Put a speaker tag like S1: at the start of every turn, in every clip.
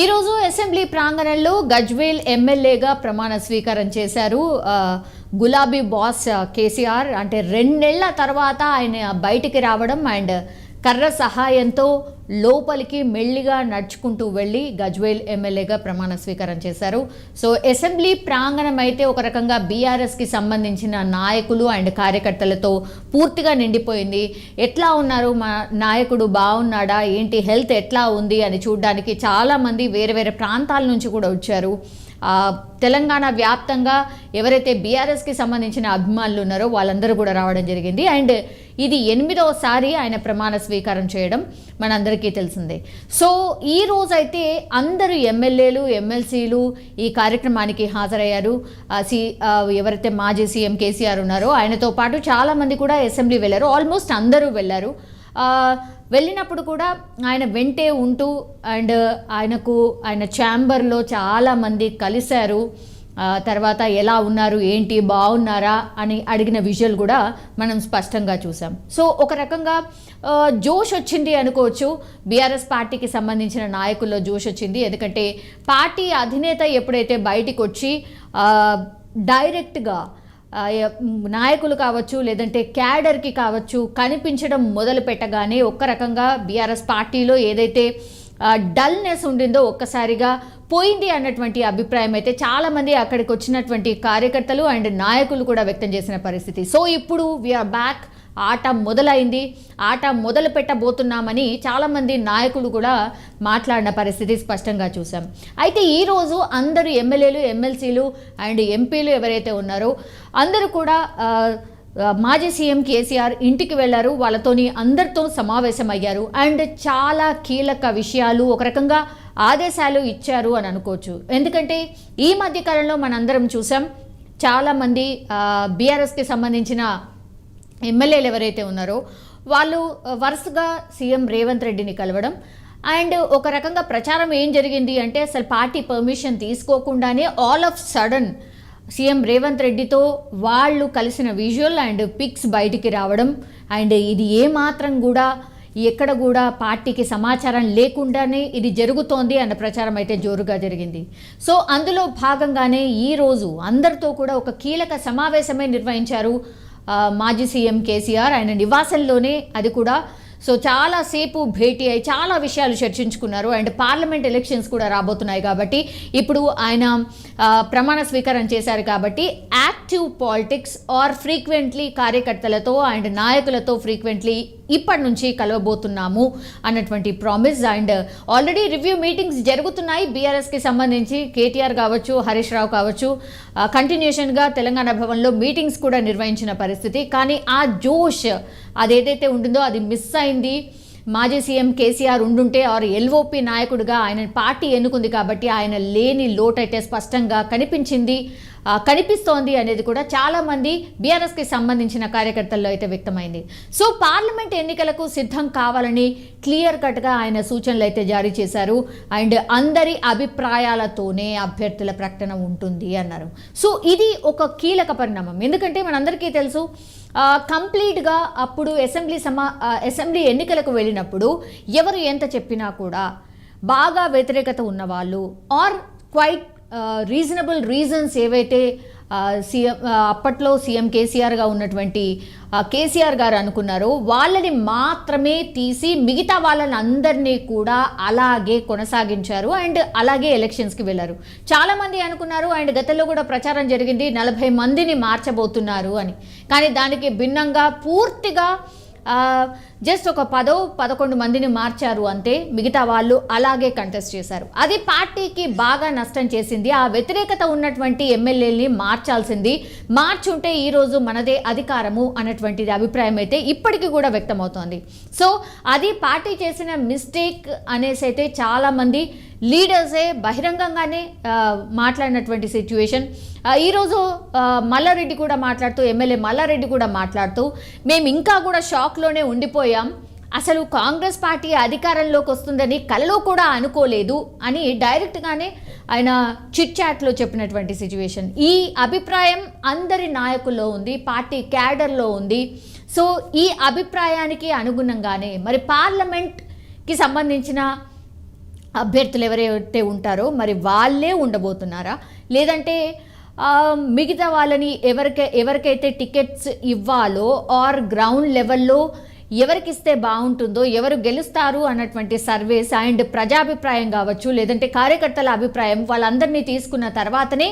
S1: ఈరోజు అసెంబ్లీ ప్రాంగణంలో గజ్వేల్ ఎమ్మెల్యేగా ప్రమాణ స్వీకారం చేశారు గులాబీ బాస్ కేసీఆర్. అంటే రెండేళ్ళ తర్వాత ఆయన బయటికి రావడం అండ్ కర్ర సహాయంతో లోపలికి మెల్లిగా నడుచుకుంటూ వెళ్ళి గజ్వేల్ ఎమ్మెల్యేగా ప్రమాణ స్వీకారం చేశారు. సో అసెంబ్లీ ప్రాంగణం అయితే ఒక రకంగా బీఆర్ఎస్కి సంబంధించిన నాయకులు అండ్ కార్యకర్తలతో పూర్తిగా నిండిపోయింది. ఎట్లా ఉన్నారు? మా నాయకుడు బాగున్నాడా? ఏంటి? హెల్త్ ఎట్లా ఉంది? అని చూడడానికి చాలామంది వేరే వేరే ప్రాంతాల నుంచి కూడా వచ్చారు. తెలంగాణ వ్యాప్తంగా ఎవరైతే బీఆర్ఎస్కి సంబంధించిన అభిమానులు ఉన్నారో వాళ్ళందరూ కూడా రావడం జరిగింది. అండ్ ఇది ఎనిమిదవసారి ఆయన ప్రమాణ స్వీకారం చేయడం మనందరికీ తెలిసిందే. సో ఈ రోజైతే అందరూ ఎమ్మెల్యేలు ఎమ్మెల్సీలు ఈ కార్యక్రమానికి హాజరయ్యారు. సి ఎవరైతే మాజీ సీఎం కేసీఆర్ ఉన్నారో ఆయనతో పాటు చాలామంది కూడా అసెంబ్లీ వెళ్ళారు. ఆల్మోస్ట్ అందరూ వెళ్ళారు. వెళ్ళినప్పుడు కూడా ఆయన వెంటే ఉంటూ అండ్ ఆయనకు ఆయన ఛాంబర్లో చాలామంది కలిశారు. తర్వాత ఎలా ఉన్నారు ఏంటి బాగున్నారా అని అడిగిన విజువల్ కూడా మనం స్పష్టంగా చూసాం. సో ఒక రకంగా జోష్ వచ్చింది అనుకోవచ్చు. బీఆర్ఎస్ పార్టీకి సంబంధించిన నాయకుల్లో జోష్ వచ్చింది. ఎందుకంటే పార్టీ అధినేత ఎప్పుడైతే బయటికి వచ్చి డైరెక్ట్గా నాయకులు కావచ్చు లేదంటే క్యాడర్కి కావచ్చు కనిపించడం మొదలు పెట్టగానే ఒక్క రకంగా బీఆర్ఎస్ పార్టీలో ఏదైతే డల్నెస్ ఉండిందో ఒక్కసారిగా పోయింది అన్నటువంటి అభిప్రాయం అయితే చాలామంది అక్కడికి వచ్చినటువంటి కార్యకర్తలు అండ్ నాయకులు కూడా వ్యక్తం చేసిన పరిస్థితి. సో ఇప్పుడు వీఆర్ బ్యాక్ ఆట మొదలైంది. ఆట మొదలు పెట్టబోతున్నామని చాలామంది నాయకులు కూడా మాట్లాడిన పరిస్థితి స్పష్టంగా చూసాం అయితే ఈరోజు అందరూ ఎమ్మెల్యేలు ఎమ్మెల్సీలు అండ్ ఎంపీలు ఎవరైతే ఉన్నారో అందరూ కూడా మాజీ సీఎం కేసీఆర్ ఇంటికి వెళ్ళారు వాళ్ళతోని అందరితో సమావేశం అయ్యారు అండ్ చాలా కీలక విషయాలు ఒక రకంగా ఆదేశాలు ఇచ్చారు అని అనుకోవచ్చు. ఎందుకంటే ఈ మధ్య కాలంలో మనందరం చూసాం చాలామంది బీఆర్ఎస్కి సంబంధించిన ఎమ్మెల్యేలు ఎవరైతే ఉన్నారో వాళ్ళు వరుసగా సీఎం రేవంత్ రెడ్డిని కలవడం. అండ్ ఒక రకంగా ప్రచారం ఏం జరిగింది అంటే అసలు party permission తీసుకోకుండానే all of sudden CM Revanth రెడ్డితో వాళ్ళు కలిసిన విజువల్ అండ్ పిక్స్ బయటికి రావడం. అండ్ ఇది ఏమాత్రం కూడా ఎక్కడ కూడా పార్టీకి సమాచారం లేకుండానే ఇది జరుగుతోంది అన్న ప్రచారం అయితే జోరుగా జరిగింది. సో అందులో భాగంగానే ఈరోజు అందరితో కూడా ఒక కీలక సమావేశమే నిర్వహించారు మాజీ సీఎం కేసీఆర్. ఆయన నివాసంలోనే అది కూడా సో చాలాసేపు భేటీ అయి చాలా విషయాలు చర్చించుకున్నారు అండ్ పార్లమెంట్ ఎలక్షన్స్ కూడా రాబోతున్నాయి కాబట్టి ఇప్పుడు ఆయన ప్రమాణ స్వీకారం చేశారు కాబట్టి యాక్టివ్ పాలిటిక్స్ ఆర్ ఫ్రీక్వెంట్లీ కార్యకర్తలతో అండ్ నాయకులతో ఫ్రీక్వెంట్లీ ఇప్పటి నుంచి కలవబోతున్నాము అన్నటువంటి promise and already review meetings జరుగుతున్నాయి. బీఆర్ఎస్కి సంబంధించి కేటీఆర్ కావచ్చు హరీష్ రావు కావచ్చు కంటిన్యూషన్గా తెలంగాణ భవన్లో మీటింగ్స్ కూడా నిర్వహించిన పరిస్థితి. కానీ ఆ జోష్ అదేదైతే ఉంటుందో అది మిస్ అయింది. మాజీ సీఎం కేసీఆర్ ఉండుంటే ఆర్ ఎల్ఓపి నాయకుడిగా ఆయన పార్టీ ఎన్నుకుంది కాబట్టి ఆయన లేని లోటైతే స్పష్టంగా కనిపించింది. కనిపిస్తోంది అనేది కూడా చాలామంది బీఆర్ఎస్కి సంబంధించిన కార్యకర్తల్లో అయితే వ్యక్తమైంది. సో పార్లమెంట్ ఎన్నికలకు సిద్ధం కావాలని క్లియర్ కట్గా ఆయన సూచనలు అయితే జారీ చేశారు. అండ్ అందరి అభిప్రాయాలతోనే అభ్యర్థుల ప్రకటన ఉంటుంది అన్నారు. సో ఇది ఒక కీలక పరిణామం. ఎందుకంటే మనందరికీ తెలుసు కంప్లీట్గా అప్పుడు అసెంబ్లీ సమా అసెంబ్లీ ఎన్నికలకు వెళ్ళినప్పుడు ఎవరు ఎంత చెప్పినా కూడా బాగా వ్యతిరేకత ఉన్నవాళ్ళు ఆర్ క్వైట్ రీజనబుల్ రీజన్స్ ఏవైతే సీఎం అప్పట్లో సీఎం కేసీఆర్గా ఉన్నటువంటి కేసీఆర్ గారు అనుకున్నారో వాళ్ళని మాత్రమే తీసి మిగతా వాళ్ళని అందరినీ కూడా అలాగే కొనసాగించారు అండ్ అలాగే ఎలక్షన్స్కి వెళ్ళారు. చాలామంది అనుకున్నారు అండ్ గతంలో కూడా ప్రచారం జరిగింది నలభై మందిని మార్చబోతున్నారు అని. కానీ దానికి భిన్నంగా పూర్తిగా జస్ట్ ఒక పదో పదకొండు మందిని మార్చారు అంతే మిగతా వాళ్ళు అలాగే కంటెస్ట్ చేశారు. అది పార్టీకి బాగా నష్టం చేసింది. ఆ వ్యతిరేకత ఉన్నటువంటి ఎమ్మెల్యేని మార్చాల్సింది. మార్చుంటే ఈరోజు మనదే అధికారము అన్నటువంటిది అభిప్రాయం అయితే ఇప్పటికీ కూడా వ్యక్తమవుతోంది. సో అది పార్టీ చేసిన మిస్టేక్ అనేసి అయితే చాలామంది లీడర్సే బహిరంగంగానే మాట్లాడినటువంటి సిచ్యువేషన్ ఈరోజు మల్లారెడ్డి కూడా మాట్లాడుతూ ఎమ్మెల్యే మల్లారెడ్డి కూడా మాట్లాడుతూ మేము ఇంకా కూడా షాక్లోనే ఉండిపోయాం. అసలు కాంగ్రెస్ పార్టీ అధికారంలోకి వస్తుందని కలలో కూడా అనుకోలేదు అని డైరెక్ట్గానే ఆయన చిట్ చాట్లో చెప్పినటువంటి సిచ్యువేషన్. ఈ అభిప్రాయం అందరి నాయకుల్లో ఉంది పార్టీ క్యాడర్లో ఉంది. సో ఈ అభిప్రాయానికి అనుగుణంగానే మరి పార్లమెంట్కి సంబంధించిన అభ్యర్థులు ఎవరైతే ఉంటారో మరి వాళ్ళే ఉండబోతున్నారా? లేదంటే మిగతా వాళ్ళని ఎవరికై ఎవరికైతే టికెట్స్ ఇవ్వాలో ఆర్ గ్రౌండ్ లెవెల్లో ఎవరికిస్తే బాగుంటుందో ఎవరు గెలుస్తారు అన్నటువంటి సర్వేస్ అండ్ ప్రజాభిప్రాయం కావచ్చు లేదంటే కార్యకర్తల అభిప్రాయం వాళ్ళందరినీ తీసుకున్న తర్వాతనే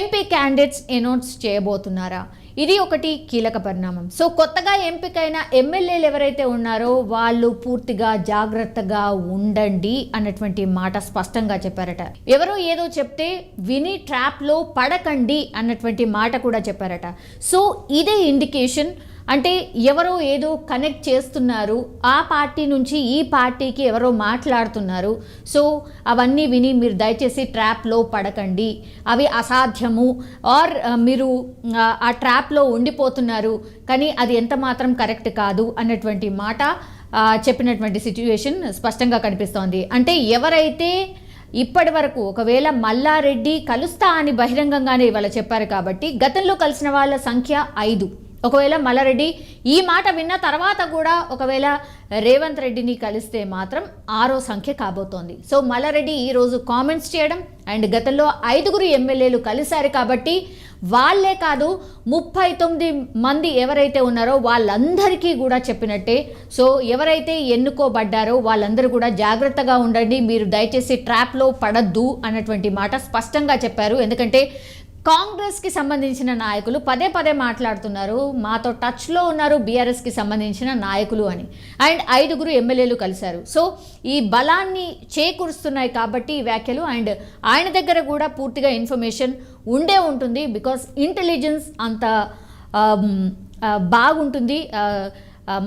S1: ఎంపీ క్యాండిడేట్స్ అనౌన్స్ చేయబోతున్నారా? ఇది ఒకటి కీలక పరిణామం. సో కొత్తగా ఎంపికైన ఎమ్మెల్యేలు ఎవరైతే ఉన్నారో వాళ్ళు పూర్తిగా జాగ్రత్తగా ఉండండి అన్నటువంటి మాట స్పష్టంగా చెప్పారట. ఎవరో ఏదో చెప్తే విని ట్రాప్లో పడకండి అన్నటువంటి మాట కూడా చెప్పారట. సో ఇదే ఇండికేషన్ అంటే ఎవరో ఏదో కనెక్ట్ చేస్తున్నారు ఆ పార్టీ నుంచి ఈ పార్టీకి ఎవరో మాట్లాడుతున్నారు. సో అవన్నీ విని మీరు దయచేసి ట్రాప్లో పడకండి. అవి అసాధ్యము. ఆర్ మీరు ఆ, ట్రాప్లో ఉండిపోతున్నారు కానీ అది ఎంత మాత్రం కరెక్ట్ కాదు అన్నటువంటి మాట చెప్పినటువంటి సిచ్యువేషన్ స్పష్టంగా కనిపిస్తోంది. అంటే ఎవరైతే ఇప్పటి వరకు ఒకవేళ మల్లారెడ్డి కలుస్తా అని బహిరంగంగానే ఇవాళ చెప్పారు కాబట్టి గతంలో కలిసిన వాళ్ళ సంఖ్య ఐదు. ఒకవేళ మల్లారెడ్డి ఈ మాట విన్న తర్వాత కూడా ఒకవేళ రేవంత్ రెడ్డిని కలిస్తే మాత్రం ఆరో సంఖ్య కాబోతోంది. సో మల్లారెడ్డి ఈరోజు కామెంట్స్ చేయడం అండ్ గతంలో ఐదుగురు ఎమ్మెల్యేలు కలిశారు కాబట్టి వాళ్ళే కాదు ముప్పై తొమ్మిది మంది ఎవరైతే ఉన్నారో వాళ్ళందరికీ కూడా చెప్పినట్టే. సో ఎవరైతే ఎన్నుకోబడ్డారో వాళ్ళందరూ కూడా జాగ్రత్తగా ఉండండి. మీరు దయచేసి ట్రాప్లో పడద్దు అన్నటువంటి మాట స్పష్టంగా చెప్పారు. ఎందుకంటే కాంగ్రెస్కి సంబంధించిన నాయకులు పదే పదే మాట్లాడుతున్నారు. మాతో టచ్లో ఉన్నారు బీఆర్ఎస్కి సంబంధించిన నాయకులు అని. అండ్ ఐదుగురు ఎమ్మెల్యేలు కలిశారు. సో ఈ బలాన్ని చేకూరుస్తున్నాయి కాబట్టి ఈ వ్యాఖ్యలు. అండ్ ఆయన దగ్గర కూడా పూర్తిగా ఇన్ఫర్మేషన్ ఉండే ఉంటుంది బికాస్ ఇంటెలిజెన్స్ అంత బాగుంటుంది.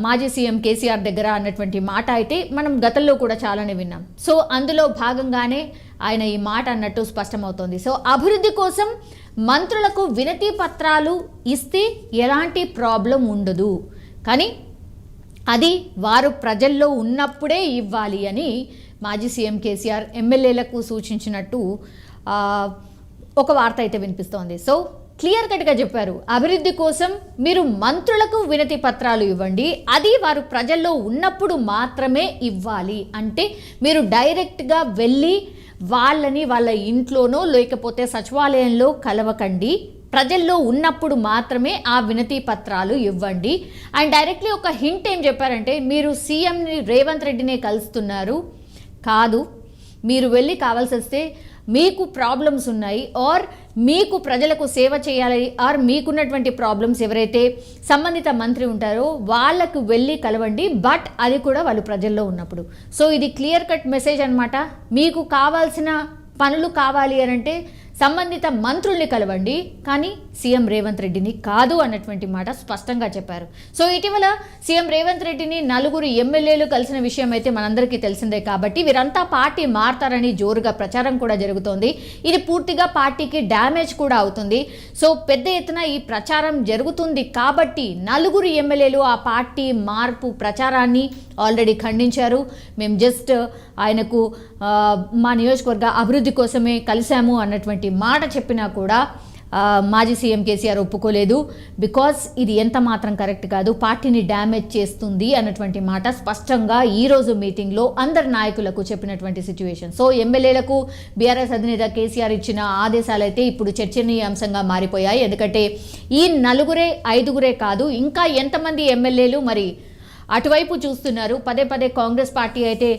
S1: మాజీ సీఎం కేసీఆర్ దగ్గర అన్నటువంటి మాట అయితే మనం గతంలో కూడా చాలానే విన్నాం. సో అందులో భాగంగానే ఆయన ఈ మాట అన్నట్టు స్పష్టమవుతోంది. సో అభివృద్ధి కోసం మంత్రులకు వినతి పత్రాలు ఇస్తే ఎలాంటి ప్రాబ్లం ఉండదు. కానీ అది వారు ప్రజల్లో ఉన్నప్పుడే ఇవ్వాలి అని మాజీ సీఎం కేసీఆర్ ఎమ్మెల్యేలకు సూచించినట్టు ఒక వార్త అయితే వినిపిస్తోంది. సో క్లియర్ కట్గా చెప్పారు. అభివృద్ధి కోసం మీరు మంత్రులకు వినతి పత్రాలు ఇవ్వండి. అది వారు ప్రజల్లో ఉన్నప్పుడు మాత్రమే ఇవ్వాలి. అంటే మీరు డైరెక్ట్గా వెళ్ళి వాళ్ళని వాళ్ళ ఇంట్లోనో లేకపోతే సచివాలయంలో కలవకండి. ప్రజల్లో ఉన్నప్పుడు మాత్రమే ఆ వినతి పత్రాలు ఇవ్వండి. అండ్ డైరెక్ట్లీ ఒక హింట్ ఏం చెప్పారంటే మీరు సీఎంని రేవంత్ రెడ్డినే కలుస్తున్నారు. కాదు మీరు వెళ్ళి కావాల్సి వస్తే మీకు ప్రాబ్లమ్స్ ఉన్నాయి ఆర్ మీకు ప్రజలకు సేవ చేయాలి ఆర్ మీకున్నటువంటి ప్రాబ్లమ్స్ ఎవరైతే సంబంధిత మంత్రి ఉంటారో వాళ్ళకు వెళ్ళి కలవండి. బట్ అది కూడా వాళ్ళు ప్రజల్లో ఉన్నప్పుడు. సో ఇది క్లియర్ కట్ మెసేజ్ అనమాట మీకు కావాల్సిన పనులు కావాలి అని అంటే సంబంధిత మంత్రుల్ని కలవండి. కానీ సీఎం రేవంత్ రెడ్డిని కాదు అన్నటువంటి మాట స్పష్టంగా చెప్పారు. సో ఇటీవల సీఎం రేవంత్ రెడ్డిని నలుగురు ఎమ్మెల్యేలు కలిసిన విషయం అయితే మనందరికీ తెలిసిందే కాబట్టి వీరంతా పార్టీ మారతారని జోరుగా ప్రచారం కూడా జరుగుతోంది. ఇది పూర్తిగా పార్టీకి డ్యామేజ్ కూడా అవుతుంది. సో పెద్ద ఎత్తున ఈ ప్రచారం జరుగుతుంది కాబట్టి నలుగురు ఎమ్మెల్యేలు ఆ పార్టీ మార్పు ప్రచారాన్ని ఆల్రెడీ ఖండించారు. మేము జస్ట్ ఆయనకు మా నియోజకవర్గ అభివృద్ధి కోసమే కలిశాము అన్నటువంటి మాట చెప్పినా కూడా మాజీ సీఎం కేసీఆర్ ఒప్పుకోలేదు. బికాస్ ఇది ఎంత మాత్రం కరెక్ట్ కాదు పార్టీని డ్యామేజ్ చేస్తుంది అన్నటువంటి మాట స్పష్టంగా ఈరోజు మీటింగ్లో అందరి నాయకులకు చెప్పినటువంటి సిచ్యువేషన్ సో ఎమ్మెల్యేలకు బీఆర్ఎస్ అధినేత కేసీఆర్ ఇచ్చిన ఆదేశాలు అయితే ఇప్పుడు చర్చనీయాంశంగా మారిపోయాయి. ఎందుకంటే ఈ నలుగురే ఐదుగురే కాదు ఇంకా ఎంతమంది ఎమ్మెల్యేలు మరి అటువైపు చూస్తున్నారు. పదే పదే కాంగ్రెస్ పార్టీ అయితే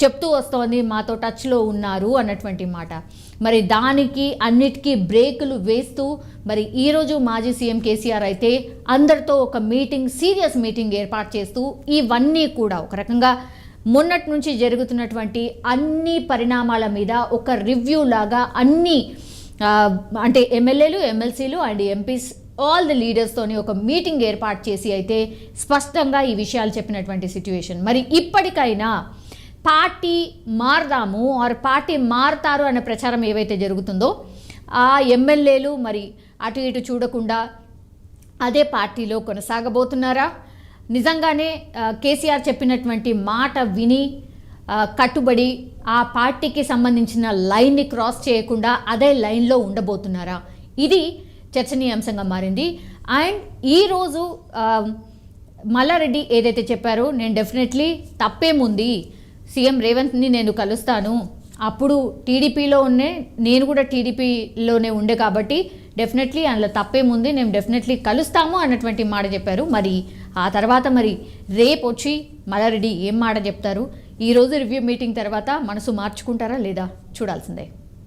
S1: చెప్తూ వస్తోంది మాతో టచ్లో ఉన్నారు అన్నటువంటి మాట. మరి దానికి అన్నిటికీ బ్రేకులు వేస్తూ మరి ఈరోజు మాజీ సీఎం కేసీఆర్ అయితే అందరితో ఒక మీటింగ్ సీరియస్ మీటింగ్ ఏర్పాటు చేస్తూ ఇవన్నీ కూడా ఒక రకంగా మొన్నటి నుంచి జరుగుతున్నటువంటి అన్ని పరిణామాల మీద ఒక రివ్యూ లాగా అన్ని అంటే ఎమ్మెల్యేలు ఎమ్మెల్సీలు అండ్ ఎంపీస్ ఆల్ ది లీడర్స్తోని ఒక మీటింగ్ ఏర్పాటు చేసి అయితే స్పష్టంగా ఈ విషయాలు చెప్పినటువంటి సిచ్యువేషన్. మరి ఇప్పటికైనా పార్టీ మారదాము ఆర్ పార్టీ మారతారు అనే ప్రచారం ఏవైతే జరుగుతుందో ఆ ఎమ్మెల్యేలు మరి అటు ఇటు చూడకుండా అదే పార్టీలో కొనసాగబోతున్నారా? నిజంగానే కేసీఆర్ చెప్పినటువంటి మాట విని కట్టుబడి ఆ పార్టీకి సంబంధించిన లైన్ని క్రాస్ చేయకుండా అదే లైన్లో ఉండబోతున్నారా? ఇది చర్చనీయాంశంగా మారింది. అండ్ ఈరోజు మల్లారెడ్డి ఏదైతే చెప్పారో నేను డెఫినెట్లీ తప్పేముంది సీఎం రేవంత్ని నేను కలుస్తాను. అప్పుడు టీడీపీలో ఉండే నేను కూడా టీడీపీలోనే ఉండే కాబట్టి డెఫినెట్లీ అందులో తప్పేముంది మేము డెఫినెట్లీ కలుస్తాము అన్నటువంటి మాట చెప్పారు. మరి ఆ తర్వాత మరి రేపు వచ్చి మల్లారెడ్డి ఏం మాట చెప్తారు? ఈరోజు రివ్యూ మీటింగ్ తర్వాత మనసు మార్చుకుంటారా లేదా? చూడాల్సిందే.